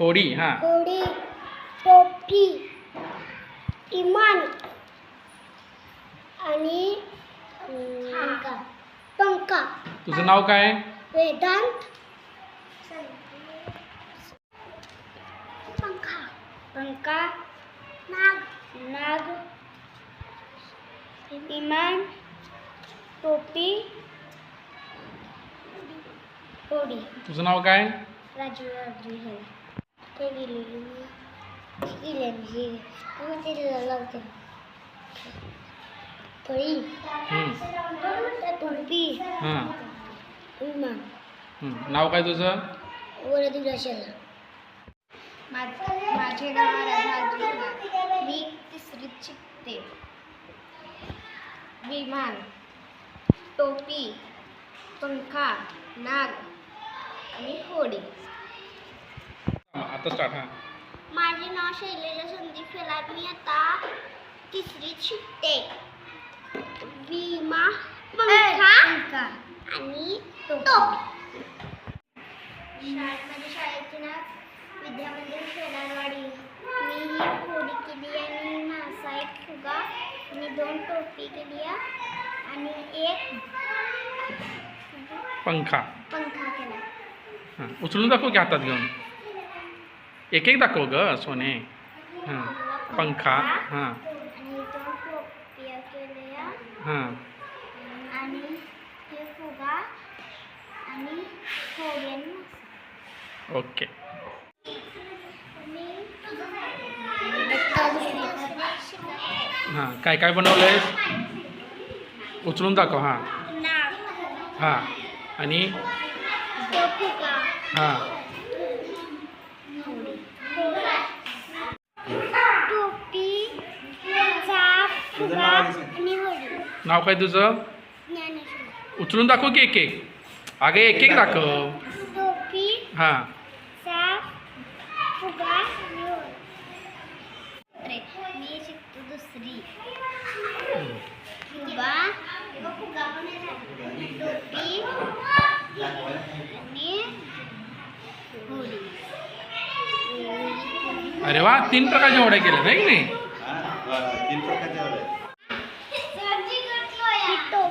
होडी हां. होडी टोपी इमान आणि पंखा तुझं नाव काय? वेदांत. पंखा पंखा नाग. नाग. इमान. टोपी. होडी तुझं नाव काय? राजू राजू हे ते गेलेली लावते हां इमान नाव काय तुझं? वरदी रशाला माझे नाव मी तिसरीत शिकते विमान टोपी पंखा नाग आणि होडी. आता स्टार्ट हां. माझे नाव शैलेजा संदीप शेलार मी आता तिसरीत शिकते. विमा पंखा आणि टोपी. माझ्या शाळेचे नाव विद्यामंदिर शेलारवाडी मी ही होडी केली आणि मासा एक फुगा आणि दोन टोपी केली आणि एक पंखा. पंखा केला. हां उचलून दाखव की हातात घेऊन. एक एक दाखव ग सोने. हां. पंखा. हां. हां. ओके. हां. काय काय बनवलंयस? उचलून दाखव हां. हां. आणि? हां टोपी चाप फुगा आणि होडी नाव काय तुझं? उचलून दाखव की एक एक. अगं एक एक दाखव. हां. मी शिकतो दुसरी फुगा फुगा टोपी आणि अरे वा तीन प्रकारच्या होड्या केल्या नाही की नाही? तीन प्रकारचे वाले ही टोपी ही टोपी आणि चाप मी हं,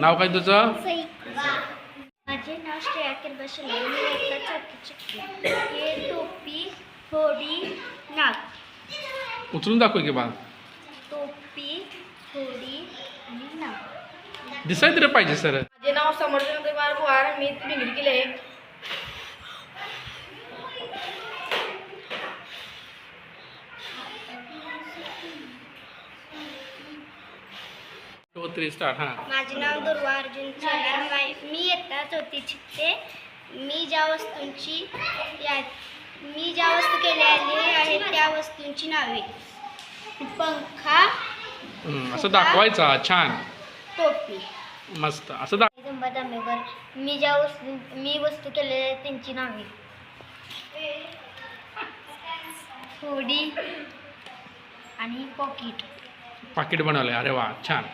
नाव काय तुझं? माझे नाव श्रेया किरबशले मी शिकते हे टोपी होडी नाग. उचलून दाखव की बा टोपी होडी आणि नाग. दिसाय तरी पाहिजे सर. माझे नाव समर्थन कुमार पवार मी डिग्री केली आहे. थ्री स्टार्ट हां. माझे नाव दुर्वा अर्जुन चव्हाण मा- इयत्ता चौथीत शिकते मी ज्या वस्तूंची या मी ज्या वस्तू केलेल्या आहेत त्या वस्तूंची नावे. पंखा हं, असं दाखवायचा छान. टोपी. मस्त असं दाख झुंबा दामेकर मी ज्या वस्तू मी वस्तू केलेल्या आहेत त्यांची नावे. होडी आणि पॉकेट. पाकिट बनवलंय. अरे वा छान.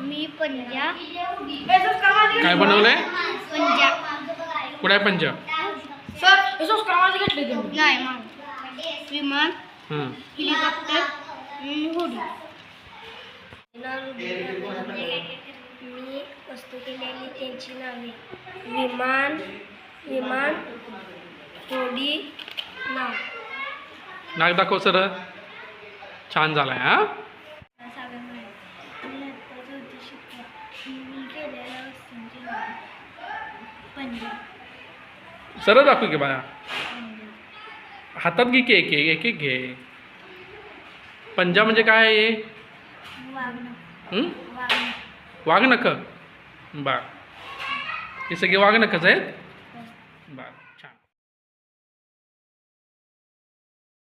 मी पंजा. काय बनवलंय? पंजा. कुठे आहे पंच सर संस्कार घेतले तुम्ही. नाही मग. विमान. हं. हेलिकॉप्टर. आणि होडी. मी वस्तू केलेली त्यांची नावे. विमान विमान होडी नाव. नाक दाखव सर. छान झालाय हा? सरळ दाखव की बाया. हातात घे की एक एक एक घे. पंजा म्हणजे काय आहे? वाघ नख. बा. हे सगळे वाघनखच आहेत? बा.